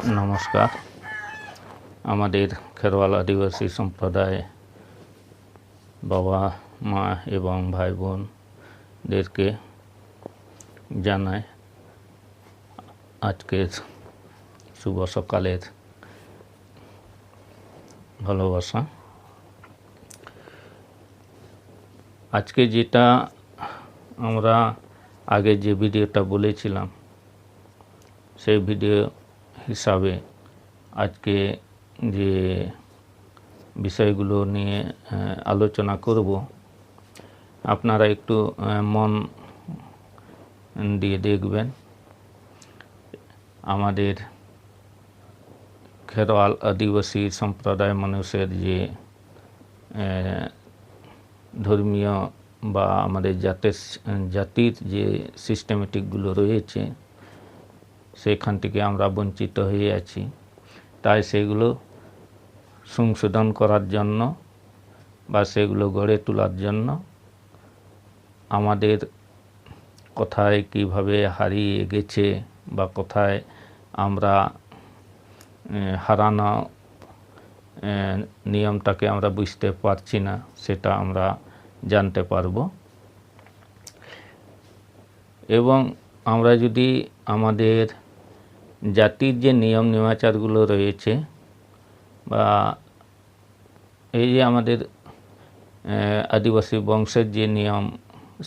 নমস্কার। আমাদের খেরওয়াল আদিবাসী সম্প্রদায় বাবা, মা এবং ভাই বোনদেরকে জানায় আজকের শুভ সকালের ভালোবাসা। আজকে যেটা আমরা আগে যে ভিডিওটা বলেছিলাম, সেই ভিডিও হিসাবে আজকে যে বিষয়গুলো নিয়ে আলোচনা করব, আপনারা একটু মন দিয়ে দেখবেন। আমাদের খেরোয়াল আদিবাসী সম্প্রদায় মানুষের যে ধর্মীয় বা আমাদের জাতের, জাতির যে সিস্টেমেটিকগুলো রয়েছে সেখান থেকে আমরা বঞ্চিত হয়ে আছি। তাই সেগুলো সংশোধন করার জন্য বা সেগুলো গড়ে তোলার জন্য আমাদের কোথায় কীভাবে হারিয়ে গেছে বা কোথায় আমরা হারানো নিয়মটাকে আমরা বুঝতে পারছি না, সেটা আমরা জানতে পারব। এবং আমরা যদি আমাদের জাতির যে নিয়ম নেমাচারগুলো রয়েছে বা এই যে আমাদের আদিবাসী বংশের যে নিয়ম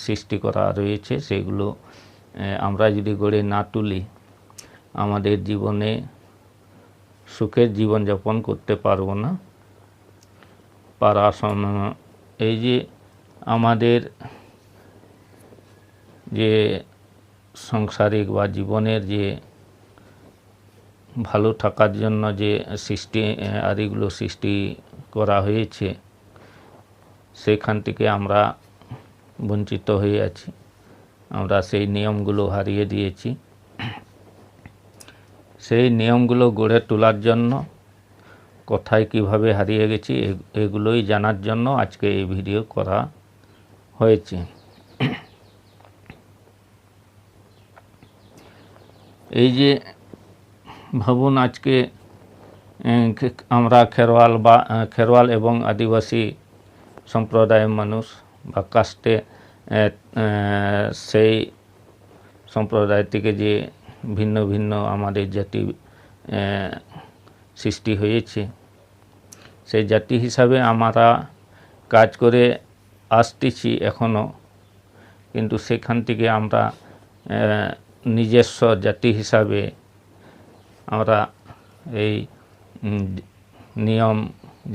সৃষ্টি করা রয়েছে, সেগুলো আমরা যদি গড়ে না তুলি, আমাদের জীবনে সুখের জীবনযাপন করতে পারব না। পারাসন, এই যে আমাদের যে সাংসারিক বা জীবনের যে ভালো থাকার জন্য যে সৃষ্টি আদিগুলো সৃষ্টি করা হয়েছে, সেখান থেকে আমরা বঞ্চিত হয়ে আছি। আমরা সেই নিয়মগুলো হারিয়ে দিয়েছি। সেই নিয়মগুলো গড়ে তোলার জন্য, কোথায় কীভাবে হারিয়ে গেছি এগুলোই জানার জন্য আজকে এই ভিডিও করা হয়েছে। এই যে ভাবুন আজকে আমরা খেরোয়াল বা আহ, খেরোয়াল এবং আদিবাসী সম্প্রদায়ের মানুষ বা কাস্টে সেই সম্প্রদায় থেকে যে ভিন্ন ভিন্ন আমাদের জাতি সৃষ্টি হয়েছে সেই জাতি হিসাবে আমরা কাজ করে আসতেছি এখনও কিন্তু সেখান থেকে আমরা নিজস্ব জাতি হিসাবে আমরা এই নিয়ম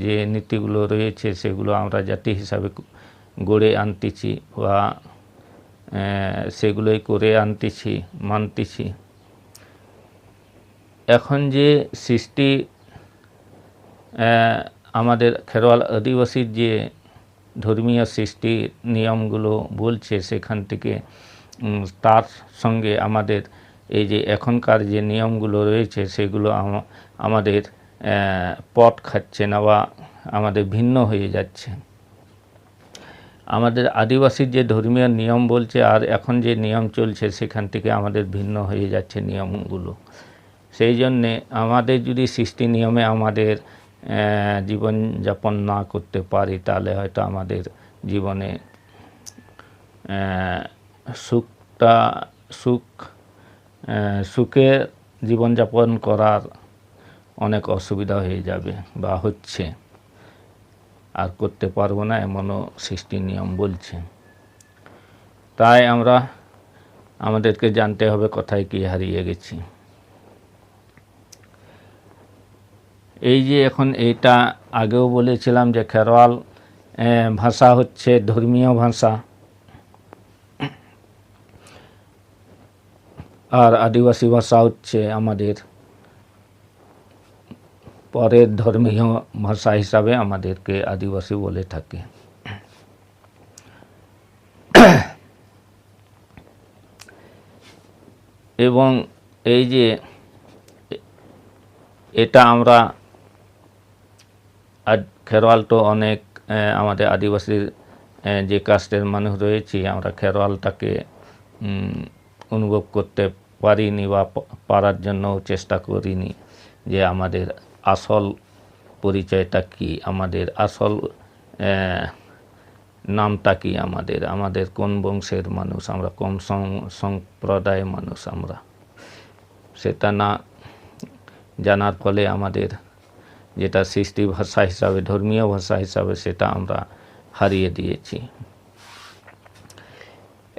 যে নীতিগুলো রয়েছে সেগুলো আমরা জাতি হিসাবে গড়ে আনতেছি বা সেগুলোই করে আনতেছি, মানতেছি। এখন যে সৃষ্টি আমাদের খেরোয়াল আদিবাসীর যে ধর্মীয় সৃষ্টি নিয়মগুলো বলছে সেখান থেকে তার সঙ্গে আমাদের এই যে এখনকার যে নিয়মগুলো রয়েছে, সেগুলো আমাদের পট খাচ্ছে না বা আমাদের ভিন্ন হয়ে যাচ্ছে। আমাদের আদিবাসীর যে ধর্মীয় নিয়ম বলছে, আর এখন যে নিয়ম চলছে, সেখান থেকে আমাদের ভিন্ন হয়ে যাচ্ছে নিয়মগুলো। সেই জন্যে আমাদের যদি সৃষ্টি নিয়মে আমাদের জীবনযাপন না করতে পারি, তাহলে হয়তো আমাদের জীবনে সুখটা, সুখ সুখে জীবনযাপন করার অনেক অসুবিধা হয়ে যাবে বা হচ্ছে। আর করতে পারব না এমনও সৃষ্টি নিয়ম বলছে। তাই আমরা, আমাদেরকে জানতে হবে কোথায় কি হারিয়ে গেছি। এই যে এখন এইটা আগেও বলেছিলাম যে খেরোয়াল ভাষা হচ্ছে ধর্মীয় ভাষা। আর আদিবাসী ভাষা হচ্ছে আমাদের পরের ধর্মীয় ভাষা হিসাবে আমাদেরকে আদিবাসী বলে থাকে। এবং এই যে এটা আমরা খেরোয়াল তো অনেক আমাদের আদিবাসীর যে কাস্টের মানুষ রয়েছে, আমরা খেরোয়ালটাকে অনুভব করতে পারিনি বা পারার জন্য চেষ্টা করিনি যে আমাদের আসল পরিচয়টা কি, আমাদের আসল নামটা কি আমাদের আমাদের কোন বংশের মানুষ, আমরা কোন সম- সম্প্রদায়ের মানুষ আমরা। সেটা না জানার ফলে আমাদের যেটা সৃষ্টি ভাষা হিসাবে, ধর্মীয় ভাষা হিসাবে সেটা আমরা হারিয়ে দিয়েছি।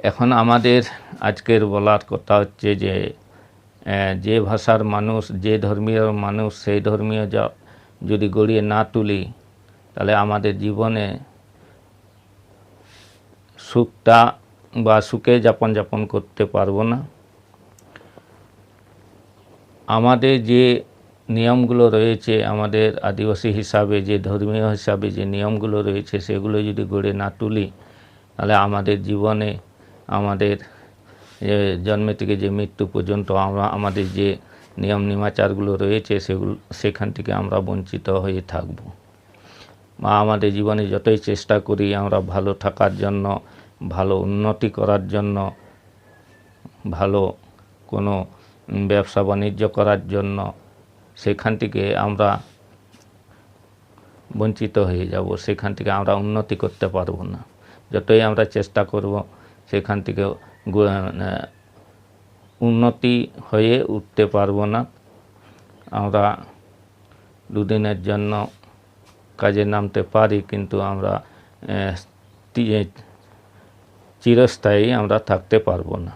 এখন আমাদের আজকের বলার কথা হচ্ছে যে যে ভাষার মানুষ, যে ধর্মীয় মানুষ, সেই ধর্মীয় যা- যদি গড়িয়ে না তুলি, তাহলে আমাদের জীবনে সুখটা বা সুখে যাপন যাপন করতে পারব না। আমাদের যে নিয়মগুলো রয়েছে, আমাদের আদিবাসী হিসাবে, যে ধর্মীয় হিসাবে যে নিয়মগুলো রয়েছে, সেগুলো যদি গড়ে না তুলি, তাহলে আমাদের জীবনে আমাদের জন্মে থেকে যে মৃত্যু পর্যন্ত আমরা, আমাদের যে নিয়ম নিমাচারগুলো রয়েছে সেগুলো, সেখান থেকে আমরা বঞ্চিত হয়ে থাকব। বা আমাদের জীবনে যতই চেষ্টা করি আমরা ভালো থাকার জন্য, ভালো উন্নতি করার জন্য, ভালো কোনো ব্যবসা বাণিজ্য করার জন্য সেখান থেকে আমরা বঞ্চিত হয়ে যাব, সেখান থেকে আমরা উন্নতি করতে পারব না। যতই আমরা চেষ্টা করব সেখান থেকে গু- উন্নতি হয়ে উঠতে পারব না। আমরা দুদিনের জন্য কাজে নামতে পারি, কিন্তু আমরা চিরস্থায়ী আমরা থাকতে পারব না।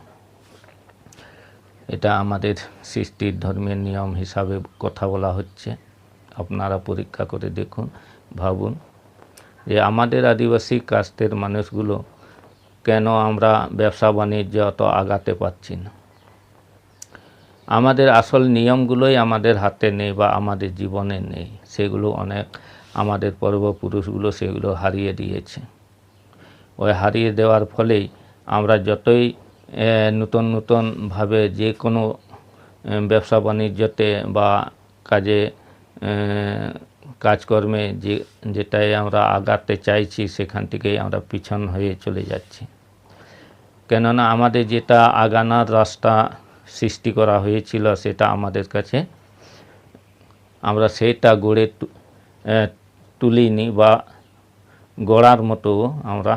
এটা আমাদের সৃষ্টির ধর্মের নিয়ম হিসাবে কথা বলা হচ্ছে। আপনারা পরীক্ষা করে দেখুন, ভাবুন যে আমাদের আদিবাসী কাস্টের মানুষগুলো কেন আমরা ব্যবসা বাণিজ্য অত আগাতে পারছি না? আমাদের আসল নিয়মগুলোই আমাদের হাতে নেই বা আমাদের জীবনে নেই। সেগুলো অনেক আমাদের পূর্বপুরুষগুলো সেগুলো হারিয়ে দিয়েছে। ওই হারিয়ে দেওয়ার ফলেই আমরা যতই নতুন নতুনভাবে যে কোনো ব্যবসা বাণিজ্যতে বা কাজে কাজকর্মে যে, যেটাই আমরা আগাতে চাইছি সেখান থেকেই আমরা পিছন হয়ে চলে যাচ্ছি। কেননা আমাদের যেটা আগানার রাস্তা সৃষ্টি করা হয়েছিল সেটা আমাদের কাছে আমরা সেটা গড়ে তুলিনি বা গড়ার মতো আমরা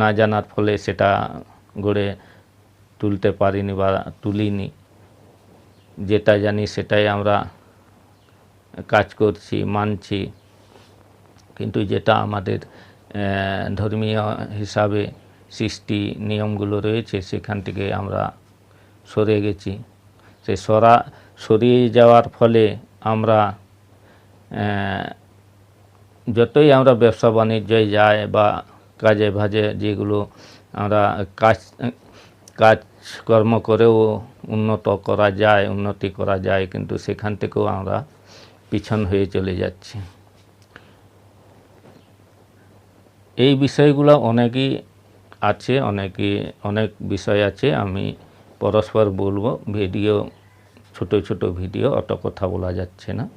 না জানার ফলে সেটা গড়ে তুলতে পারিনি বা তুলিনি। যেটা জানি সেটাই আমরা কাজ করছি, মানছি। কিন্তু যেটা আমাদের ধর্মীয় হিসাবে সৃষ্টি নিয়মগুলো রয়েছে, সেখান থেকে আমরা সরে গেছি। সে সরা, সরিয়ে যাওয়ার ফলে আমরা যতই আমরা ব্যবসা বাণিজ্যে যাই বা কাজে ভাজে যেগুলো আমরা কাজ, কাজকর্ম করেও উন্নত করা যায়, উন্নতি করা যায়, কিন্তু সেখান থেকেও আমরা পিছন হয়ে চলে যাচ্ছি। এই বিষয়গুলো অনেকই আছে, অনেকই, অনেক বিষয় আছে। আমি পরস্পর বলব, ভিডিও, ছোট ছোট ভিডিও, অত কথা বলা যাচ্ছে না।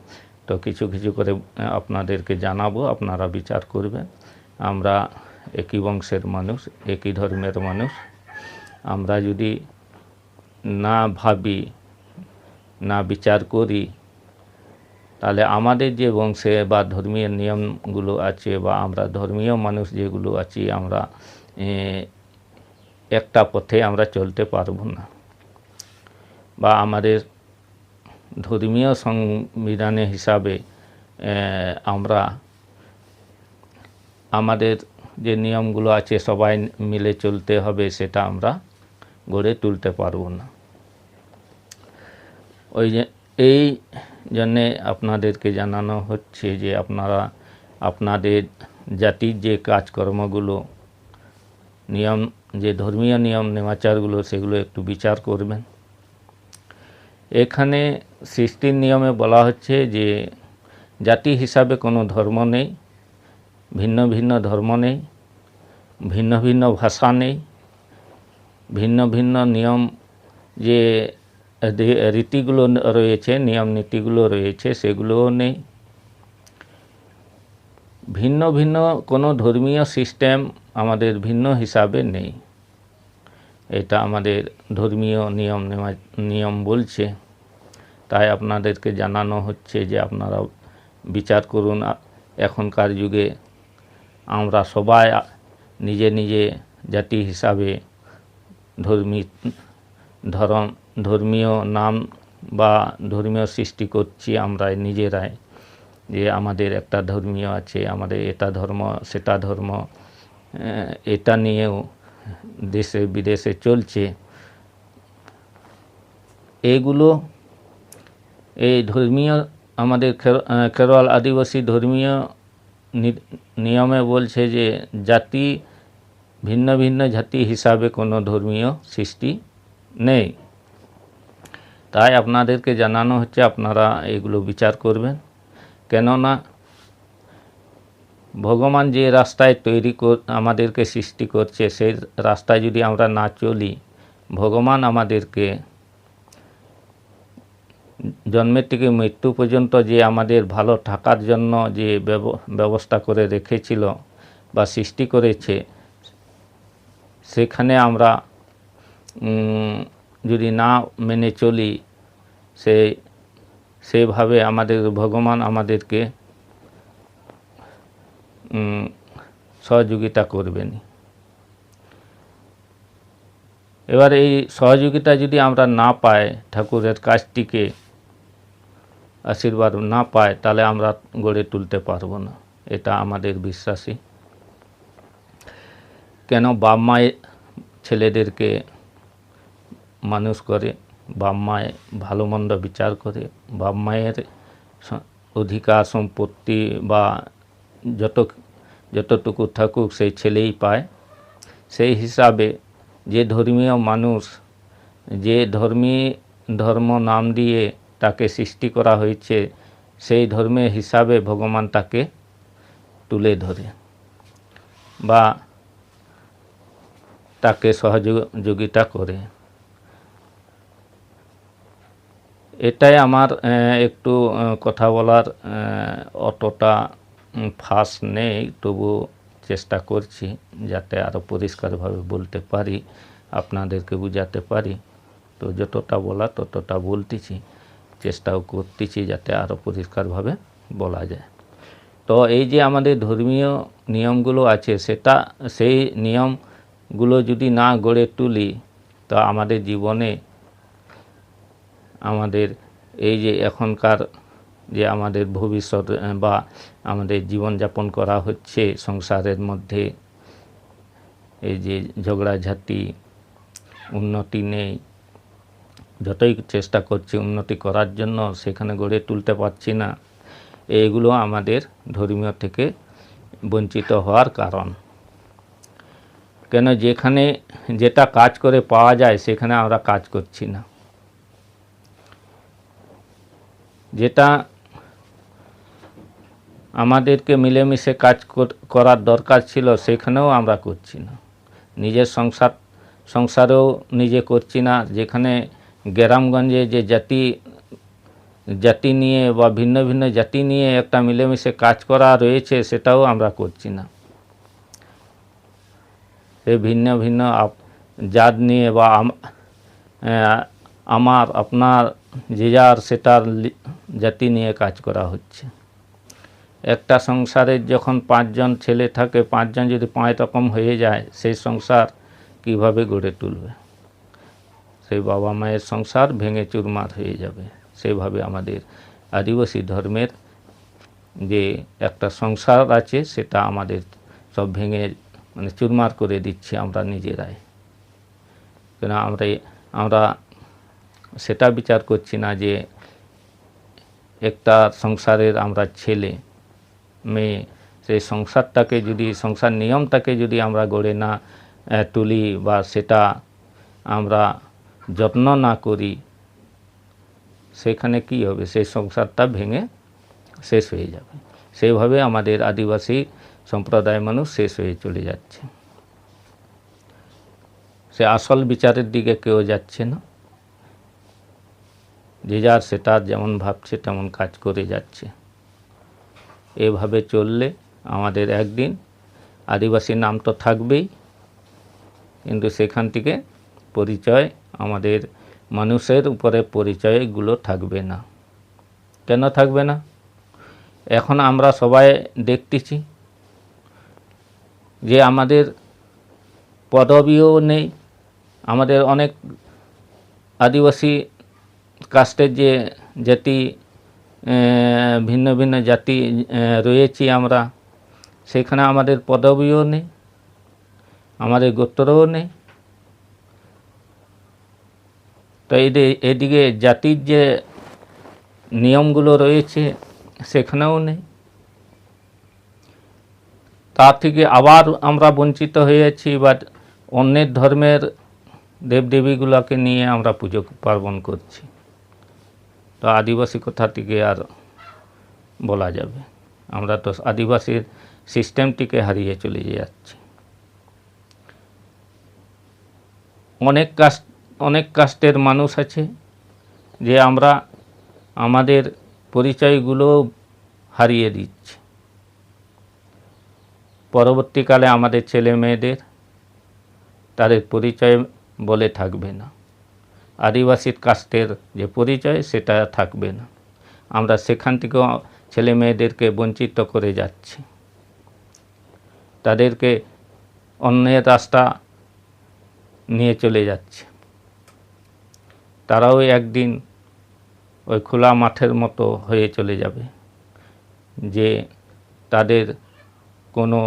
তো কিছু কিছু করে আপনাদেরকে জানাব, আপনারা বিচার করবেন। আমরা একই বংশের মানুষ, একই ধর্মের মানুষ। আমরা যদি না ভাবি, না বিচার করি তাহলে আমাদের যে বংশে বা ধর্মীয় নিয়মগুলো আছে বা আমরা ধর্মীয় মানুষ যেগুলো আছি, আমরা একটা পথে আমরা চলতে পারব না। বা আমাদের ধর্মীয় সংবিধানে হিসাবে আমরা আমাদের যে নিয়মগুলো আছে সবাই মিলে চলতে হবে, সেটা আমরা গড়ে তুলতে পারব না। ওই যে, এই জন্যে আপনাদেরকে জানানো হচ্ছে যে আপনারা, আপনাদের জাতির যে কাজকর্মগুলো, নিয়ম, যে ধর্মীয় নিয়ম, নেমাচারগুলো, সেগুলো একটু বিচার করবেন। এখানে সৃষ্টির নিয়মে বলা হচ্ছে যে, জাতি হিসাবে কোনো ধর্ম নেই, ভিন্ন ভিন্ন ধর্ম নেই, ভিন্ন ভিন্ন ভাষা নেই, ভিন্ন ভিন্ন নিয়ম যে রীতিগুলো রয়েছে, নিয়ম নীতিগুলো রয়েছে, সেগুলোও নেই। ভিন্ন ভিন্ন কোনো ধর্মীয় সিস্টেম আমাদের ভিন্ন হিসাবে নেই। এটা আমাদের ধর্মীয় নিয়ম নিয়ম বলছে। তাই আপনাদেরকে জানানো হচ্ছে যে আপনারা বিচার করুন। এখনকার যুগে আমরা সবাই নিজে নিজে জাতি হিসাবে ধর্মী, ধরম ধর্মীয় নাম বা ধর্মীয় সৃষ্টি করছি আমরা নিজেরাই। যে আমাদের একটা ধর্মীয় আছে, আমাদের এটা ধর্ম, সেটা ধর্ম এটা নিয়েও দেশে বিদেশে চলছে। এগুলো এই ধর্মীয় আমাদের খেরোয়াল আদিবাসী ধর্মীয় নিয়মে বলছে যে জাতি ভিন্ন ভিন্ন জাতি হিসাবে কোনো ধর্মীয় সৃষ্টি নেই। তাই আপনাদেরকে জানানো হচ্ছে, আপনারা এগুলো বিচার করবেন। কেননা ভগবান যে রাস্তায় তৈরি কর, আমাদেরকে সৃষ্টি করছে, সেই রাস্তায় যদি আমরা না চলি, ভগবান আমাদেরকে জন্মের থেকে মৃত্যু পর্যন্ত যে আমাদের ভালো থাকার জন্য যে ব্যব- ব্যবস্থা করে রেখেছিল বা সৃষ্টি করেছে, সেখানে আমরা যদি না মেনে চলি সে, সেভাবে আমাদের ভগবান আমাদেরকে সহযোগিতা করবেন। এবার এই সহযোগিতা যদি আমরা না পাই, ঠাকুরের কাজটিকে আশীর্বাদ না পাই তাহলে আমরা গড়ে তুলতে পারব না। এটা আমাদের বিশ্বাসী। কেন বাপ মায়ের ছেলেদেরকে মানুষ করে? বাপ মায় ভালো মন্দ বিচার করে, বাপ মায়ের অধিকার সম্পত্তি বা যত, যতটুকু থাকুক সেই ছেলেই পায়। সেই হিসাবে যে ধর্মীয় মানুষ, যে ধর্মী ধর্ম নাম দিয়ে তাকে সৃষ্টি করা হয়েছে, সেই ধর্মের হিসাবে ভগবান তাকে তুলে ধরে বা তাকে সহযোগিতা করে। এটাই আমার একটু কথা বলার অতটা ফাঁস নেই। তবু চেষ্টা করছি যাতে আরও পরিষ্কারভাবে বলতে পারি, আপনাদেরকে বুঝাতে পারি। তো যতটা বলা ততটা বলতেছি, চেষ্টাও করতেছি যাতে আরও পরিষ্কারভাবে বলা যায়। তো এই যে আমাদের ধর্মীয় নিয়মগুলো আছে, সেটা, সেই নিয়মগুলো যদি না গড়ে তুলি, তো আমাদের জীবনে আমাদের এই যে এখনকার যে আমাদের ভবিষ্যৎ বা আমাদের জীবনযাপন করা হচ্ছে সংসারের মধ্যে, এই যে ঝগড়াঝাটি, উন্নতি নেই, যতই চেষ্টা করছি উন্নতি করার জন্য সেখানে গড়ে তুলতে পারছি না, এইগুলো আমাদের ধর্মীয় থেকে বঞ্চিত হওয়ার কারণ। কেন যেখানে যেটা কাজ করে পাওয়া যায় সেখানে আমরা কাজ করছি না। যেটা আমাদেরকে মিলেমিশে কাজ কর- করার দরকার ছিল, সেখানেও আমরা করছি না। নিজের সংসার, সংসারেও নিজে করছি না। যেখানে গ্রামগঞ্জে যে জাতি জাতি নিয়ে বা ভিন্ন ভিন্ন জাতি নিয়ে একটা মিলেমিশে কাজ করা রয়েছে, সেটাও আমরা করছি না। এই ভিন্ন ভিন্ন জাত নিয়ে বা আম- আমার, আপনার যে যার সেটার জাতি নিয়ে কাজ করা হচ্ছে। একটা সংসারের যখন পাঁচজন ছেলে থাকে, পাঁচজন যদি পাঁচ রকম হয়ে যায়, সেই সংসার কীভাবে গড়ে তুলবে? সেই বাবা মায়ের সংসার ভেঙে চুরমার হয়ে যাবে। সেভাবে আমাদের আদিবাসী ধর্মের যে একটা সংসার আছে, সেটা আমাদের সব ভেঙে মানে চুরমার করে দিচ্ছি আমরা নিজেরাই। কেন আমরা আমরা সেটা বিচার করছি না যে একটা সংসারের আমরা ছেলে, মেয়ে সেই সংসারটাকে যদি, সংসার নিয়মটাকে যদি আমরা গড়ে না তুলি বা সেটা আমরা যত্ন না করি, সেখানে কি হবে? সেই সংসারটা ভেঙে শেষ হয়ে যাবে। সেইভাবে আমাদের আদিবাসী সম্প্রদায় মানুষ শেষ হয়ে চলে যাচ্ছে। সে আসল বিচারের দিকে কেউ যাচ্ছে না। যে যার সেটা যেমন ভাবছে, তেমন কাজ করে যাচ্ছে। এভাবে চললে আমাদের একদিন আদিবাসী নাম তো থাকবেই, কিন্তু সেখান থেকে পরিচয় আমাদের মানুষের উপরে পরিচয়গুলো থাকবে না। কেন থাকবে না? এখন আমরা সবাই দেখতেছি যে আমাদের পদবিও নেই, আমাদের অনেক আদিবাসী কাস্টের যে জাতি ভিন্ন ভিন্ন জাতি রয়েছি আমরা, সেখানে আমাদের পদবিও নেই, আমাদের গোত্রও নেই। তো এদি- এদিকে জাতির যে নিয়মগুলো রয়েছে, সেখানেও নেই। তার থেকে আবার আমরা বঞ্চিত হয়েছি বা অন্যের ধর্মের দেবদেবীগুলোকে নিয়ে আমরা পুজো পার্বণ করছি। তো আদিবাসী কোথা থেকে আর বলা যাবে। আমরা তো আদিবাসীর সিস্টেমটিকে হারিয়ে চলে যাচ্ছি। অনেক কাস্ট, অনেক কাস্টের মানুষ আছে যে আমরা আমাদের পরিচয়গুলো হারিয়ে দিচ্ছি। পরবর্তীকালে আমাদের ছেলে মেয়েদের তাদের পরিচয় বলে থাকবে না। আদিবাসী কাস্টের যে পরিচয়, সেটা থাকবে না। আমরা সেখান থেকেও ছেলে মেয়েদেরকে বঞ্চিত করে যাচ্ছি। তাদেরকে অন্যের রাস্তা নিয়ে চলে যাচ্ছে। তারাও একদিন ওই খোলা মাঠের মতো হয়ে চলে যাবে, যে তাদের কোনো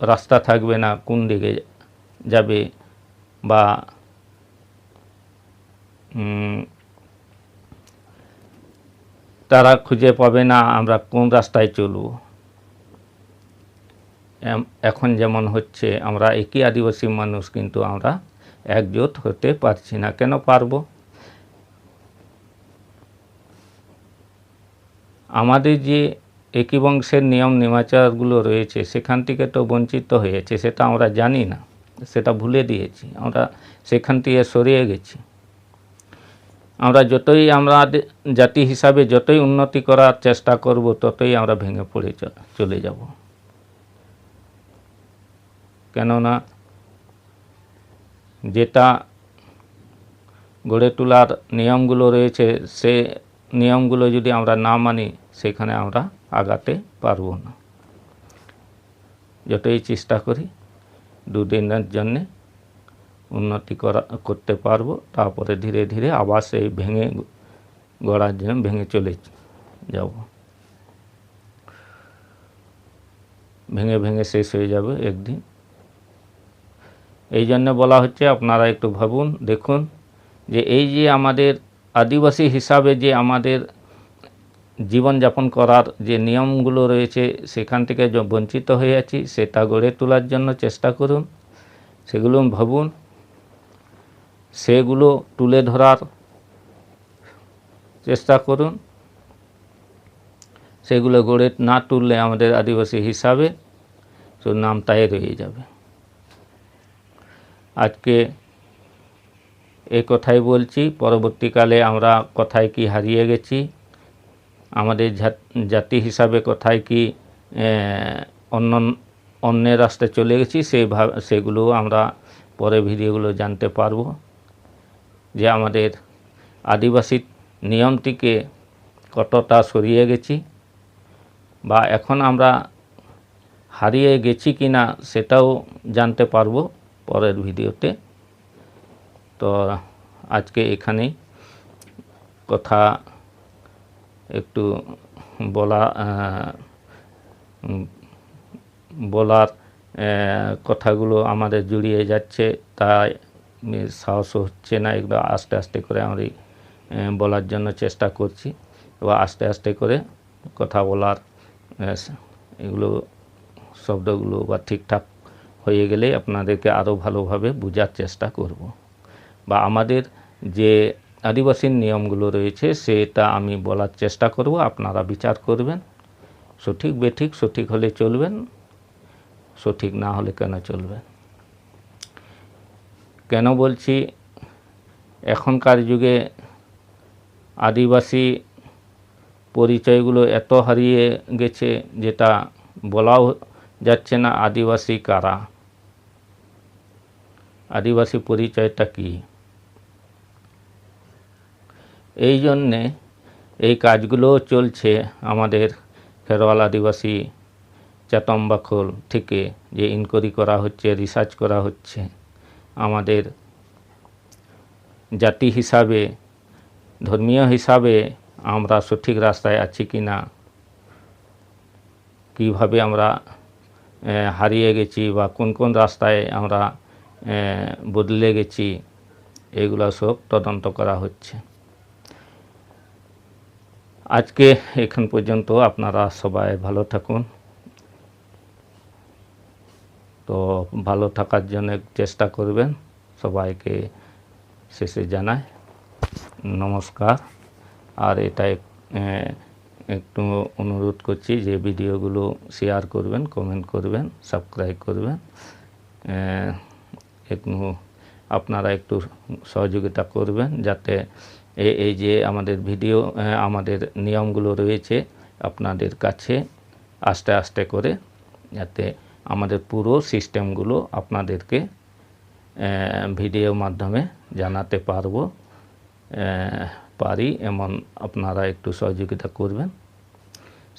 রাস্তা থাকবে না, কোন দিকে যাবে বা তারা খুঁজে পাবে না আমরা কোন রাস্তায় চলব। এখন যেমন হচ্ছে, আমরা একই আদিবাসী মানুষ, কিন্তু আমরা একজোট হতে পারছি না। কেন পারব? আমাদের যে একই বংশের নিয়ম নিমাচারগুলো রয়েছে, সেখান থেকে তো বঞ্চিত হয়েছে, সেটা আমরা জানি না। সেটা ভুলে দিয়েছি। আমরা সেখান থেকে সরিয়ে গেছি। আমরা যতই আমরা জাতি হিসাবে যতই উন্নতি করার চেষ্টা করব, ততই আমরা ভেঙে পড়ে চলে যাব। কেননা যেটা গড়ে তোলার নিয়মগুলো রয়েছে, সে নিয়মগুলো যদি আমরা না মানি, সেখানে আমরা আগাতে পারব না। যতই চেষ্টা করি, দুদিনের জন্যে উন্নতি করা, করতে পারব। তারপরে ধীরে ধীরে আবার সেই ভেঙে গড়ার জন্য ভেঙে চলে যাব। ভেঙে ভেঙে শেষ হয়ে যাবে একদিন। এই জন্য বলা হচ্ছে, আপনারা একটু ভাবুন, দেখুন যে এই যে আমাদের আদিবাসী হিসাবে যে আমাদের জীবনযাপন করার যে নিয়মগুলো রয়েছে, সেখান থেকে বঞ্চিত হয়ে আছি, সেটা গড়ে তোলার জন্য চেষ্টা করুন। সেগুলো ভাবুন। সেগুলো তুলে ধরার চেষ্টা করুন। সেগুলো গড়ে না তুললে আমাদের আদিবাসী হিসাবে শুধু নামটাই রয়ে যাবে। আজকে এই কথাই বলছি, পরবর্তীকালে আমরা কথায় কি হারিয়ে গেছি, আমাদের জাতি হিসাবে কথায় কি অন্য, অন্যের রাস্তায় চলে গেছি সেই সেগুলো আমরা পরে ভিডিওগুলো জানতে পারব। যে আমাদের আদিবাসী নিয়মটিকে কতটা সরিয়ে গেছি বা এখন আমরা হারিয়ে গেছি কি না সেটাও জানতে পারব পরের ভিডিওতে। তো আজকে এখানেই কথা একটু বলা বলার কথাগুলো আমাদের জুড়িয়ে যাচ্ছে। তাই উম, সাহস হচ্ছে না এগুলো আস্তে আস্তে করে আমি বলার জন্য চেষ্টা করছি। এবং আস্তে আস্তে করে কথা বলার এগুলো শব্দগুলো বা ঠিকঠাক হয়ে গেলে আপনাদেরকে আরও ভালোভাবে বোঝার চেষ্টা করব। বা আমাদের যে আদিবাসীর নিয়মগুলো রয়েছে সেটা আমি বলার চেষ্টা করব আপনারা বিচার করবেন। সঠিক বেঠিক সঠিক হলে চলবেন সঠিক না হলে কেন চলবেন? কেন বলছি? এখনকার যুগে আদিবাসী পরিচয়গুলো এত হারিয়ে গেছে যেটা বলাও যাচ্ছে না আদিবাসী কারা? আদিবাসী পরিচয়টা কী? এই জন্যে এই কাজগুলো চলছে আমাদের খেরওয়াল আদিবাসী চাতম্বাখোল থেকে যে ইনকোয়ারি করা হচ্ছে রিসার্চ করা হচ্ছে। আমাদের জাতি হিসাবে, ধর্মীয় হিসাবে আমরা সঠিক রাস্তায় আছি কি না? কীভাবে আমরা হারিয়ে গেছি বা কোন কোন রাস্তায় আমরা বদলে গেছি, এগুলো সব তদন্ত করা হচ্ছে। আজকে এখান পর্যন্ত আপনারা সবাই ভালো থাকুন। তো ভালো থাকার জন্য চেষ্টা করবেন। সবাইকে শেষে জানাই, নমস্কার। আর এটা একটু অনুরোধ করছি যে ভিডিওগুলো শেয়ার করবেন, কমেন্ট করবেন, সাবস্ক্রাইব করবেন। একটু আপনারা একটু সহযোগিতা করবেন যাতে এই যে আমাদের ভিডিও আমাদের নিয়মগুলো রয়েছে আপনাদের কাছে আস্তে আস্তে করে যাতে আমাদের পুরো সিস্টেমগুলো আপনাদেরকে ভিডিও মাধ্যমে জানাতে পারব। পারি এমন আপনারা একটু সহযোগিতা করবেন,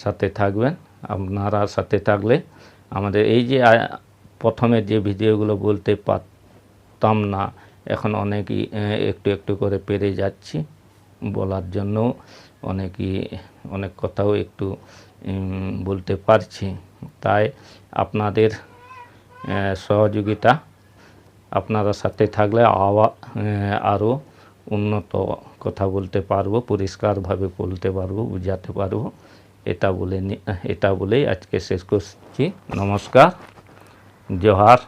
সাথে থাকবেন। আপনারা সাথে থাকলে আমাদের এই যে প্রথমে যে ভিডিওগুলো বলতে পারতাম না, এখন অনেকই একটু একটু করে পেরে যাচ্ছি। বলার জন্য অনেকই, অনেক কথাও একটু বলতে পারছি। তাই আপনাদের সহযোগিতা আপনারা সাথে থাকলে আওয়া আরও উন্নত কথা বলতে পারব, পরিষ্কারভাবে বলতে পারব, বুঝাতে পারব। এটা বলে এটা বলেই আজকে শেষ করছি। নমস্কার, জোহার।